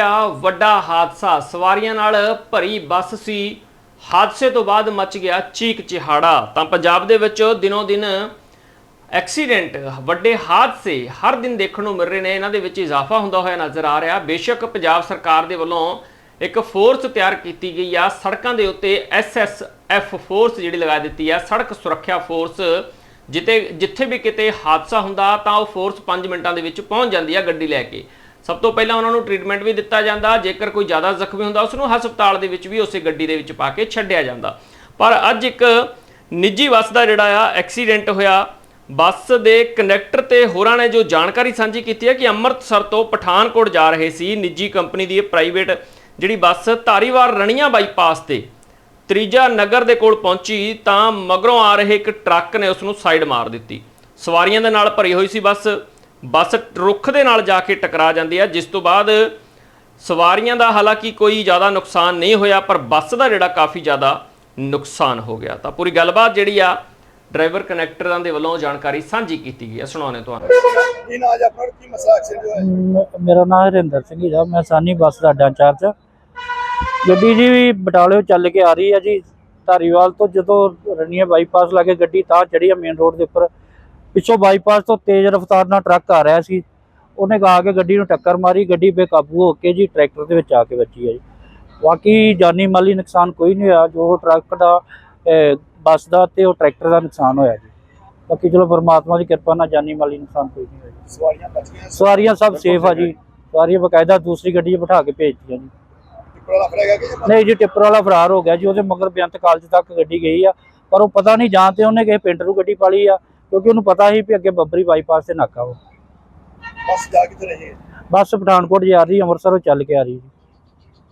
ਆ ਵੱਡਾ ਹਾਦਸਾ। ਸਵਾਰੀਆਂ ਨਾਲ ਭਰੀ ਬੱਸ ਸੀ। ਹਾਦਸੇ ਤੋਂ ਬਾਅਦ ਮਚ ਗਿਆ ਚੀਕ ਚਿਹਾੜਾ। ਤਾਂ ਪੰਜਾਬ ਦੇ ਵਿੱਚ ਦਿਨੋਂ ਦਿਨ ਐਕਸੀਡੈਂਟ, ਵੱਡੇ ਹਾਦਸੇ, ਹਰ ਦਿਨ ਦੇਖਣ ਨੂੰ ਮਿਲ ਰਹੇ ਨੇ। ਇਹਨਾਂ ਦੇ ਵਿੱਚ ਇਜ਼ਾਫਾ ਹੁੰਦਾ ਹੋਇਆ ਨਜ਼ਰ ਆ ਰਿਹਾ। ਬੇਸ਼ੱਕ ਪੰਜਾਬ ਸਰਕਾਰ ਦੇ ਵੱਲੋਂ ਇੱਕ ਫੋਰਸ ਤਿਆਰ ਕੀਤੀ ਗਈ ਆ। ਸੜਕਾਂ ਦੇ ਉੱਤੇ ਐਸਐਸਐਫ ਫੋਰਸ ਜਿਹੜੀ ਲਗਾ ਦਿੱਤੀ ਆ। ਸੜਕ ਸੁਰੱਖਿਆ ਫੋਰਸ ਜਿੱਤੇ ਜਿੱਥੇ ਵੀ ਕਿਤੇ ਹਾਦਸਾ ਹੁੰਦਾ ਤਾਂ ਉਹ ਫੋਰਸ 5 ਮਿੰਟਾਂ ਦੇ ਵਿੱਚ ਪਹੁੰਚ ਜਾਂਦੀ ਆ ਗੱਡੀ ਲੈ ਕੇ। ਸਭ ਤੋਂ ਪਹਿਲਾਂ ਉਹਨਾਂ ਨੂੰ ਟ੍ਰੀਟਮੈਂਟ ਵੀ ਦਿੱਤਾ ਜਾਂਦਾ, ਜੇਕਰ ਕੋਈ ਜ਼ਿਆਦਾ ਜ਼ਖਮੀ ਹੁੰਦਾ ਉਸ ਨੂੰ ਹਸਪਤਾਲ ਦੇ ਵਿੱਚ ਵੀ ਉਸੇ ਗੱਡੀ ਦੇ ਵਿੱਚ ਪਾ ਕੇ ਛੱਡਿਆ ਜਾਂਦਾ। ਪਰ ਅੱਜ ਇੱਕ ਨਿੱਜੀ ਬੱਸ ਦਾ ਜਿਹੜਾ ਆ, ਐਕਸੀਡੈਂਟ ਹੋਇਆ। ਬੱਸ ਦੇ ਕੰਡਕਟਰ ਤੇ ਹੋਰਾਂ ਨੇ ਜੋ ਜਾਣਕਾਰੀ ਸਾਂਝੀ ਕੀਤੀ ਹੈ ਕਿ ਅੰਮ੍ਰਿਤਸਰ ਤੋਂ ਪਠਾਨਕੋਟ ਜਾ ਰਹੇ ਸੀ ਨਿੱਜੀ ਕੰਪਨੀ ਦੀ ਇਹ ਪ੍ਰਾਈਵੇਟ ਜਿਹੜੀ ਬੱਸ ਧਾਰੀਵਾਲ ਰਣੀਆਂ ਬਾਈਪਾਸ ਤੇ ਤ੍ਰੀਜਾ ਨਗਰ ਦੇ ਕੋਲ ਪਹੁੰਚੀ, ਤਾਂ ਮਗਰੋਂ ਆ ਰਹੇ ਇੱਕ ਟਰੱਕ ਨੇ ਉਸ ਨੂੰ ਸਾਈਡ ਮਾਰ ਦਿੱਤੀ। ਸਵਾਰੀਆਂ ਦੇ ਨਾਲ ਭਰੀ ਹੋਈ ਸੀ ਬੱਸ। ਬੱਸ ਰੁੱਖ ਦੇ ਨਾਲ ਜਾ ਕੇ ਟਕਰਾ ਜਾਂਦੀ ਹੈ ਜਿਸ ਤੋਂ ਬਾਅਦ ਸਵਾਰੀਆਂ ਦਾ ਹਾਲਾਂਕਿ ਕੋਈ ਜ਼ਿਆਦਾ ਨੁਕਸਾਨ ਨਹੀਂ ਹੋਇਆ ਪਰ ਬੱਸ ਦਾ ਜਿਹੜਾ ਕਾਫੀ ਜ਼ਿਆਦਾ ਨੁਕਸਾਨ ਹੋ ਗਿਆ। ਤਾਂ ਪੂਰੀ ਗੱਲਬਾਤ ਜਿਹੜੀ ਆ ਡਰਾਈਵਰ ਕਨੈਕਟਰਾਂ ਦੇ ਵੱਲੋਂ ਜਾਣਕਾਰੀ ਸਾਂਝੀ ਕੀਤੀ ਗਈ ਹੈ ਸੁਣਾਉਣੇ ਤੁਹਾਨੂੰ। ਇਹ ਨਾ ਅੱਜ ਆਪਣਾ? ਕੀ ਮਸਲਾ ਐਕਸੀਡੈਂਟ ਹੋਇਆ? ਮ- ਮੇਰਾ ਨਾਮ ਹਰਿੰਦਰ ਸਿੰਘ ਜੀ ਦਾ ਮੈਂ ਸਾਨੀ ਬੱਸ ਦਾ ਅੱਡਾ ਇੰਚਾਰਜ ਹਾਂ। ਗੱਡੀ ਜੀ ਵੀ ਬਟਾਲਿਓ ਚੱਲ ਕੇ ਆ ਰਹੀ ਹੈ ਜੀ। ਧਾਰੀਵਾਲ ਤੋਂ ਜਦੋਂ ਰਣੀਆ ਬਾਈਪਾਸ ਲਾਗੇ ਗੱਡੀ ਤਾਂ ਚੜੀ ਆ ਮੇਨ ਰੋਡ ਦੇ ਉੱਪਰ। ਪਿੱਛੋਂ ਬਾਈਪਾਸ ਤੋਂ ਤੇਜ਼ ਰਫ਼ਤਾਰ ਨਾਲ ਟਰੱਕ ਆ ਰਿਹਾ ਸੀ। ਉਹਨੇ ਗਾ ਕੇ ਗੱਡੀ ਨੂੰ ਟੱਕਰ ਮਾਰੀ ਗੱਡੀ ਬੇਕਾਬੂ ਹੋ ਕੇ ਜੀ ਟਰੈਕਟਰ ਦੇ ਵਿੱਚ ਆ ਕੇ ਵੱਜੀ ਹੈ ਜੀ। ਬਾਕੀ ਜਾਨੀ ਮਾਲੀ ਨੁਕਸਾਨ ਕੋਈ ਨਹੀਂ ਹੋਇਆ ਜੋ ਟਰੱਕ ਦਾ ਬੱਸ ਦਾ ਤੇ ਉਹ ਟਰੈਕਟਰ ਦਾ ਨੁਕਸਾਨ ਹੋਇਆ ਜੀ। ਬਾਕੀ ਚਲੋ ਪਰਮਾਤਮਾ ਦੀ ਕਿਰਪਾ ਨਾਲ ਜਾਨੀ ਮਾਲੀ ਨੁਕਸਾਨ ਕੋਈ ਨਹੀਂ ਹੋਇਆ। ਸਵਾਰੀਆਂ ਬਚ ਗਈਆਂ? ਸਵਾਰੀਆਂ ਸਭ ਸੇਫ ਆ ਜੀ। ਸਵਾਰੀਆਂ ਬਕਾਇਦਾ ਦੂਸਰੀ ਗੱਡੀ 'ਚ ਬਿਠਾ ਕੇ ਭੇਜਤੀਆਂ ਜੀ। ਨਹੀਂ ਜੀ ਟਿੱਪਰ ਵਾਲਾ ਫਰਾਰ ਹੋ ਗਿਆ ਜੀ। ਉਹਦੇ ਮਗਰ ਬੇਅੰਤ ਕਾਲਜ ਤੱਕ ਗੱਡੀ ਗਈ ਆ। ਪਰ ਉਹ ਪਤਾ ਨਹੀਂ ਜਾਂ ਤੇ ਉਹਨੇ ਕਿਸੇ ਪਿੰਡ ਨੂੰ ਗੱਡੀ ਪਾਲੀ ਆ। ਕਿਉਂਕਿ ਉਹਨੂੰ ਪਤਾ ਸੀ ਵੀ ਅੱਗੇ ਬੱਬਰੀ ਬਾਈਪਾਸ ਤੇ ਨਾਕਾ ਵਾ। ਬੱਸ ਜਾ ਕਿੱਥੇ ਰਹੀ ਹੈ? ਬੱਸ ਪਠਾਨਕੋਟ ਜਾ ਰਹੀ ਅੰਮ੍ਰਿਤਸਰੋਂ ਚੱਲ ਕੇ ਆ ਰਹੀ ਜੀ।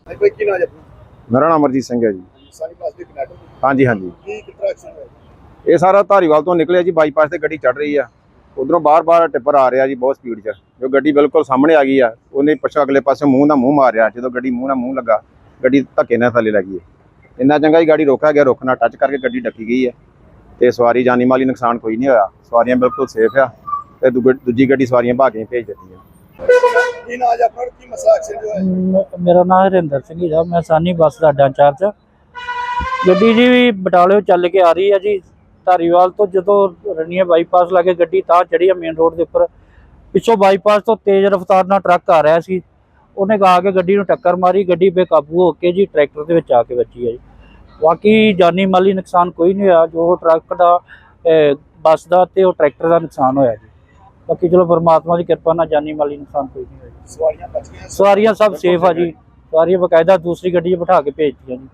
ਨਹੀਂ ਕੋਈ ਕੀ ਨਾ ਅੱਜ ਮੇਰਾ ਨਾਮ ਅਮਰਜੀਤ ਸਿੰਘ ਹੈ ਜੀ। ਸਾਨੀ ਬੱਸ ਦੇ ਕਨੈਕਟਰ ਹਾਂਜੀ ਹਾਂਜੀ। ਕੀ ਕਿਤਰਾ ਐਕਸੀਡੈਂਟ ਹੋਇਆ ਇਹ ਸਾਰਾ ਧਾਰੀਵਾਲ ਤੋਂ ਨਿਕਲਿਆ ਜੀ ਬਾਈਪਾਸ ਤੇ ਗੱਡੀ ਚੜ ਰਹੀ ਆ। ਉਧਰੋਂ ਬਾਰ-ਬਾਰ ਟਿੱਪਰ ਆ ਰਿਹਾ ਜੀ ਬਹੁਤ ਸਪੀਡ 'ਚ। ਜੋ ਗੱਡੀ ਬਿਲਕੁਲ ਸਾਹਮਣੇ ਆ ਗਈ ਆ ਉਹਨੇ ਪਿੱਛੋਂ ਅਗਲੇ ਪਾਸੇ ਮੂੰਹ ਨਾਲ ਮੂੰਹ ਮਾਰਿਆ ਜਦੋਂ ਗੱਡੀ ਮੂੰਹ ਨਾਲ ਮੂੰਹ ਲੱਗਾ ਗੱਡੀ ਧੱਕੇ ਨਾਲ ਥੱਲੇ ਲੱਗੀ ਹੈ ਇੰਨਾ ਚੰਗਾ ਹੀ ਗਾੜੀ ਰੋਕਿਆ ਗਿਆ ਰੁੱਖ ਨਾਲ ਟੱਚ ਕਰਕੇ ਗੱਡੀ ਡੱਕੀ ਗਈ ਹੈ ਤੇ ਸਵਾਰੀ ਜਾਨੀ ਮਾਲੀ ਨੁਕਸਾਨ ਕੋਈ ਨਹੀਂ ਹੋਇਆ। ਸਵਾਰੀਆਂ ਬਿਲਕੁਲ ਸੇਫ ਆ ਤੇ ਦੂਗ- ਦੂਜੀ ਗੱਡੀ ਸਵਾਰੀਆਂ ਭਾਗ ਕੇ ਭੇਜ ਦਿੱਤੀਆਂ। ਆਪਣਾ? ਕੀ ਮਸਲਾ ਐਕਸੀਡੈਂਟ ਹੋਇਆ ਹੈ? ਮ- ਮੇਰਾ ਨਾਮ ਹਰਿੰਦਰ ਸਿੰਘ ਜੀ ਦਾ ਮੈਂ ਸਾਨੀ ਬੱਸ ਦਾ ਅੱਡਾ ਇੰਚਾਰਜ ਹਾਂ। ਗੱਡੀ ਜੀ ਵੀ ਬਟਾਲਿਓ ਚੱਲ ਕੇ ਆ ਰਹੀ ਹੈ ਜੀ। ਧਾਰੀਵਾਲ ਤੋਂ ਜਦੋਂ ਰਣੀਆ ਬਾਈਪਾਸ ਲਾਗੇ ਗੱਡੀ ਤਾਂ ਚੜੀ ਆ ਮੇਨ ਰੋਡ ਦੇ ਉੱਪਰ ਪਿੱਛੋਂ ਬਾਈਪਾਸ ਤੋਂ ਤੇਜ਼ ਰਫ਼ਤਾਰ ਨਾਲ ਟਰੱਕ ਆ ਰਿਹਾ ਸੀ। ਉਹਨੇ ਗਾ ਕੇ ਗੱਡੀ ਨੂੰ ਟੱਕਰ ਮਾਰੀ। ਗੱਡੀ ਬੇਕਾਬੂ ਹੋ ਕੇ ਜੀ ਟਰੈਕਟਰ ਦੇ ਵਿੱਚ ਆ ਕੇ ਵੱਜੀ ਹੈ ਜੀ। ਬਾਕੀ ਜਾਨੀ ਮਾਲੀ ਨੁਕਸਾਨ ਕੋਈ ਨਹੀਂ ਹੋਇਆ ਜੋ ਟਰੱਕ ਦਾ ਬੱਸ ਦਾ ਤੇ ਉਹ ਟਰੈਕਟਰ ਦਾ ਨੁਕਸਾਨ ਹੋਇਆ ਜੀ। ਬਾਕੀ ਚਲੋ ਪਰਮਾਤਮਾ ਦੀ ਕਿਰਪਾ ਨਾਲ ਜਾਨੀ ਮਾਲੀ ਨੁਕਸਾਨ ਕੋਈ ਨਹੀਂ ਹੋਇਆ। ਸਵਾਰੀਆਂ ਬਚ ਗਈਆਂ? ਸਵਾਰੀਆਂ ਸਭ ਸੇਫ ਆ ਜੀ। ਸਵਾਰੀਆਂ ਬਕਾਇਦਾ ਦੂਸਰੀ ਗੱਡੀ 'ਚ ਬਿਠਾ ਕੇ ਭੇਜਤੀਆਂ ਜੀ।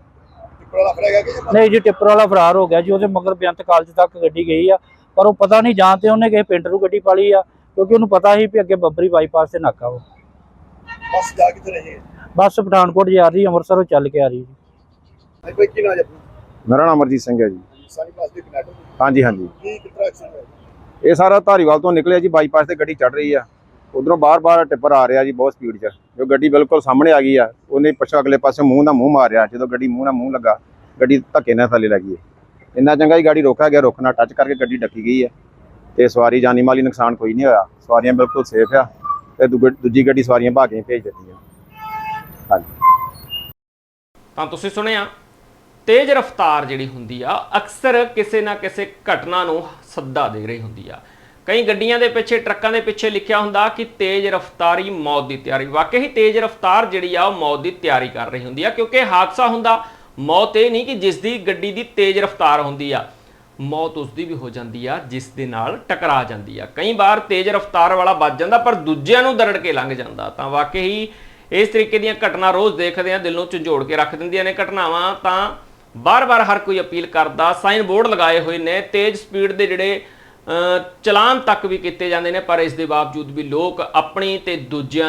ਨਹੀਂ ਜੀ ਟਿੱਪਰ ਵਾਲਾ ਫਰਾਰ ਹੋ ਗਿਆ ਜੀ। ਉਹਦੇ ਮਗਰ ਬੇਅੰਤ ਕਾਲਜ ਤੱਕ ਗੱਡੀ ਗਈ ਆ। ਪਰ ਉਹ ਪਤਾ ਨਹੀਂ ਜਾਂ ਤੇ ਉਹਨੇ ਕਿਸੇ ਪਿੰਡ ਨੂੰ ਗੱਡੀ ਪਾਲੀ ਆ ਕਿਉਂਕਿ ਉਹਨੂੰ ਪਤਾ ਸੀ ਵੀ ਅੱਗੇ ਬੱਬਰੀ ਬਾਈਪਾਸ ਤੇ ਨਾਕਾ ਵਾ। ਬੱਸ ਜਾ ਕਿੱਥੇ ਰਹੀ ਹੈ? ਬੱਸ ਪਠਾਨਕੋਟ ਜਾ ਰਹੀ ਅੰਮ੍ਰਿਤਸਰੋਂ ਚੱਲ ਕੇ ਆ ਰਹੀ ਜੀ। ਨਹੀਂ ਕੋਈ ਕੀ ਨਾ ਅੱਜ ਆਪਣਾ? ਮੇਰਾ ਨਾਮ ਅਮਰਜੀਤ ਸਿੰਘ ਹੈ ਜੀ। ਦੇ ਕਨੈਕਟਰ ਹਾਂਜੀ ਹਾਂਜੀ। ਕੀ ਕਿਤਰਾ ਐਕਸੀਡੈਂਟ ਹੋਇਆ ਹੈ? ਇਹ ਸਾਰਾ ਧਾਰੀਵਾਲ ਤੋਂ ਨਿਕਲਿਆ ਜੀ ਬਾਈਪਾਸ ਤੇ ਗੱਡੀ ਚੜ ਰਹੀ ਆ। ਉਧਰੋਂ ਬਾਰ-ਬਾਰ ਟਿੱਪਰ ਆ ਰਿਹਾ ਜੀ ਬਹੁਤ ਸਪੀਡ 'ਚ। ਜੋ ਗੱਡੀ ਬਿਲਕੁਲ ਸਾਹਮਣੇ ਆ ਗਈ ਆ ਉਹਨੇ ਪਿੱਛੋਂ ਅਗਲੇ ਪਾਸੇ ਮੂੰਹ ਨਾਲ ਮੂੰਹ ਮਾਰਿਆ। ਜਦੋਂ ਗੱਡੀ ਮੂੰਹ ਨਾਲ ਮੂੰਹ ਲੱਗਾ ਗੱਡੀ ਧੱਕੇ ਨਾਲ ਥੱਲੇ ਲੱਗੀ ਹੈ ਇੰਨਾ ਚੰਗਾ ਹੀ ਗਾੜੀ ਰੋਕਿਆ ਗਿਆ ਰੁੱਖ ਨਾਲ ਟੱਚ ਕਰਕੇ ਗੱਡੀ ਡੱਕੀ ਗਈ ਹੈ ਤੇ ਸਵਾਰੀ ਜਾਨੀ ਮਾਲੀ ਨੁਕਸਾਨ ਕੋਈ ਨਹੀਂ ਹੋਇਆ। ਸਵਾਰੀਆਂ ਬਿਲਕੁਲ ਸੇਫ ਆ। ਤੇ ਦੂਗ- ਦੂਜੀ ਗੱਡੀ ਸਵਾਰੀਆਂ ਭਾਗ ਕੇ ਭੇਜ ਦਿੱਤੀਆਂ। ਹਾਂਜੀ। ਤਾਂ ਤੁਸੀਂ ਸੁਣਿਆ ਤੇਜ਼ ਰਫ਼ਤਾਰ ਜਿਹੜੀ ਹੁੰਦੀ ਆ, ਅਕਸਰ ਕਿਸੇ ਨਾ ਕਿਸੇ ਘਟਨਾ ਨੂੰ ਸੱਦਾ ਦੇ ਰਹੀ ਹੁੰਦੀ ਆ। ਕਈ ਗੱਡੀਆਂ ਦੇ ਪਿੱਛੇ, ਟਰੱਕਾਂ ਦੇ ਪਿੱਛੇ ਲਿਖਿਆ ਹੁੰਦਾ ਕਿ ਤੇਜ਼ ਰਫ਼ਤਾਰੀ ਮੌਤ ਦੀ ਤਿਆਰੀ। ਵਾਕਈ ਹੀ ਤੇਜ਼ ਰਫ਼ਤਾਰ ਜਿਹੜੀ ਆ, ਉਹ ਮੌਤ ਦੀ ਤਿਆਰੀ ਕਰ ਰਹੀ ਹੁੰਦੀ ਆ, ਕਿਉਂਕਿ ਹਾਦਸਾ ਹੁੰਦਾ, ਮੌਤ ਇਹ ਨਹੀਂ ਕਿ ਜਿਸ ਦੀ ਗੱਡੀ ਦੀ ਤੇਜ਼ ਰਫ਼ਤਾਰ ਹੁੰਦੀ ਆ, ਮੌਤ ਉਸ ਦੀ ਵੀ ਹੋ ਜਾਂਦੀ ਆ, ਜਿਸ ਦੇ ਨਾਲ ਟਕਰਾ ਜਾਂਦੀ ਆ। ਕਈ ਵਾਰ ਤੇਜ਼ ਰਫ਼ਤਾਰ ਵਾਲਾ ਵੱਜ ਜਾਂਦਾ, ਪਰ ਦੂਜਿਆਂ ਨੂੰ ਦਰੜ ਕੇ ਲੰਘ ਜਾਂਦਾ। ਤਾਂ ਵਾਕਈ ਹੀ ਇਸ ਤਰੀਕੇ ਦੀਆਂ ਘਟਨਾ ਰੋਜ਼ ਦੇਖਦੇ ਆ, ਦਿਲ ਨੂੰ ਝੰਜੋੜ ਕੇ ਰੱਖ ਦਿੰਦੀਆਂ ਨੇ ਘਟਨਾਵਾਂ, ਤਾਂ ਬਾਰ-ਬਾਰ ਹਰ ਕੋਈ ਅਪੀਲ ਕਰਦਾ ਸਾਈਨ ਬੋਰਡ ਲਗਾਏ ਹੋਏ ਨੇ, ਤੇਜ਼ ਸਪੀਡ ਦੇ ਜਿਹੜੇ ਚਲਾਨ ਤੱਕ ਵੀ ਕੀਤੇ ਜਾਂਦੇ ਨੇ, ਪਰ ਇਸ ਦੇ ਬਾਵਜੂਦ ਵੀ ਲੋਕ ਆਪਣੀ ਤੇ ਦੂਜਿਆਂ